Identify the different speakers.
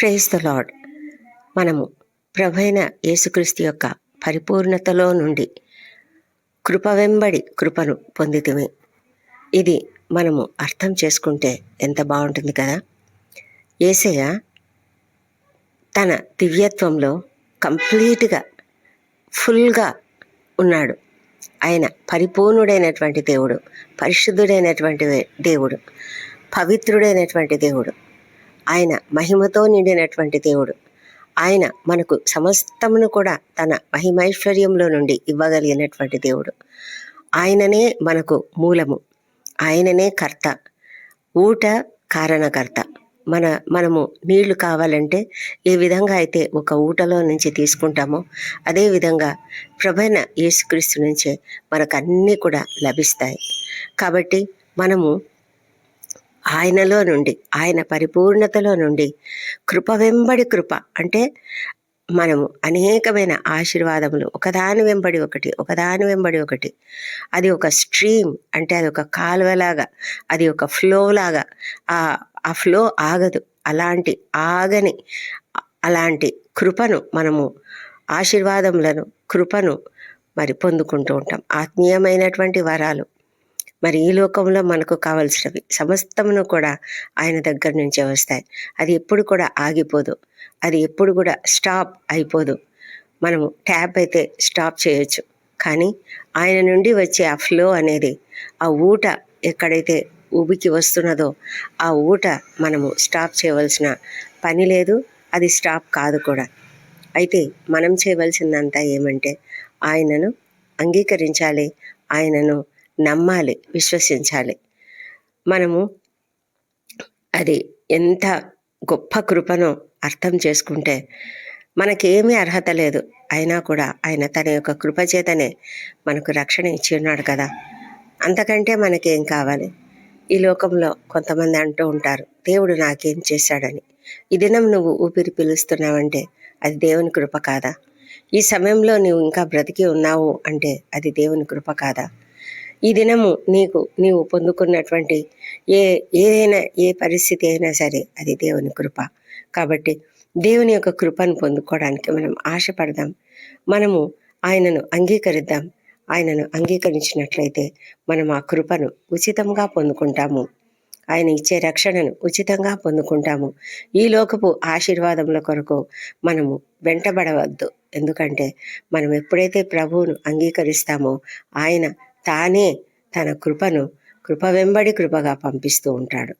Speaker 1: Praise the lord మనము ప్రభైన యేసుక్రీస్తు యొక్క పరిపూర్ణతలో నుండి కృప వెంబడి కృపను పొందితిమి. ఇది మనము అర్థం చేసుకుంటే ఎంత బాగుంటుంది కదా? ఏసయ్య తన దివ్యత్వంలో కంప్లీట్గా ఫుల్గా ఉన్నాడు. ఆయన పరిపూర్ణుడైనటువంటి దేవుడు పరిశుద్ధుడైనటువంటి దేవుడు పవిత్రుడైనటువంటి దేవుడు. ఆయన మహిమతో నిండినటువంటి దేవుడు. ఆయన మనకు సమస్తమును కూడా తన మహిమైశ్వర్యంలో నుండి ఇవ్వగలిగినటువంటి దేవుడు. ఆయననే మనకు మూలము. ఆయననే కర్త. ఊట కారణకర్త. మన మనము నీళ్ళు కావాలంటే ఏ విధంగా అయితే ఒక ఊటలో నుంచి తీసుకుంటామో అదేవిధంగా ప్రభైన యేసుక్రీస్తు నుంచే మనకు అన్నీ కూడా లభిస్తాయి. కాబట్టి మనము ఆయనలో నుండి ఆయన పరిపూర్ణతలో నుండి కృప వెంబడి కృప. అంటే మనము అనేకమైన ఆశీర్వాదములు ఒకదాని వెంబడి ఒకటి ఒకదాని వెంబడి ఒకటి. అది ఒక స్ట్రీమ్ అంటే అది ఒక కాలువలాగా అది ఒక ఫ్లో లాగా ఆ ఆ ఫ్లో ఆగదు. అలాంటి ఆగని అలాంటి కృపను మనము ఆశీర్వాదములను కృపను మరి పొందుకుంటూ ఉంటాం. ఆత్మీయమైనటువంటి వరాలు. మరి ఈ లోకంలో మనకు కావలసినవి సమస్తమును కూడా ఆయన దగ్గర నుంచే వస్తాయి. అది ఎప్పుడు కూడా ఆగిపోదు. అది ఎప్పుడు కూడా స్టాప్ అయిపోదు. మనము ట్యాప్ అయితే స్టాప్ చేయొచ్చు. కానీ ఆయన నుండి వచ్చే ఆ ఫ్లో అనేది ఆ ఊట ఎక్కడైతే ఉబికి వస్తున్నదో ఆ ఊట మనము స్టాప్ చేయవలసిన పని లేదు. అది స్టాప్ కాదు కూడా. అయితే మనం చేయవలసిందంతా ఏమంటే ఆయనను అంగీకరించాలి. ఆయనను నమ్మాలి విశ్వసించాలి. మనము అది ఎంత గొప్ప కృపను అర్థం చేసుకుంటే మనకేమీ అర్హత లేదు. అయినా కూడా ఆయన తన యొక్క కృపచేతనే మనకు రక్షణ ఇచ్చి ఉన్నాడు కదా. అంతకంటే మనకేం కావాలి? ఈ లోకంలో కొంతమంది అంటూ ఉంటారు దేవుడు నాకేం చేశాడని. ఈ దినం నువ్వు ఊపిరి పిలుస్తున్నావంటే అది దేవుని కృప కాదా? ఈ సమయంలో నువ్వు ఇంకా బ్రతికి ఉన్నావు అంటే అది దేవుని కృప కాదా? ఈ దినము నీకు నీవు పొందుకున్నటువంటి ఏ ఏదైనా ఏ పరిస్థితి అయినా సరే అది దేవుని కృప. కాబట్టి దేవుని యొక్క కృపను పొందుకోవడానికి మనం ఆశపడదాం. మనము ఆయనను అంగీకరిద్దాం. ఆయనను అంగీకరించినట్లయితే మనం ఆ కృపను ఉచితంగా పొందుకుంటాము. ఆయన ఇచ్చే రక్షణను ఉచితంగా పొందుకుంటాము. ఈ లోకపు ఆశీర్వాదముల కొరకు మనము వెంటబడవద్దు. ఎందుకంటే మనం ఎప్పుడైతే ప్రభువును అంగీకరిస్తామో ఆయన తానే తన కృపను కృప వెంబడి కృపగా పంపిస్తూ ఉంటాడు.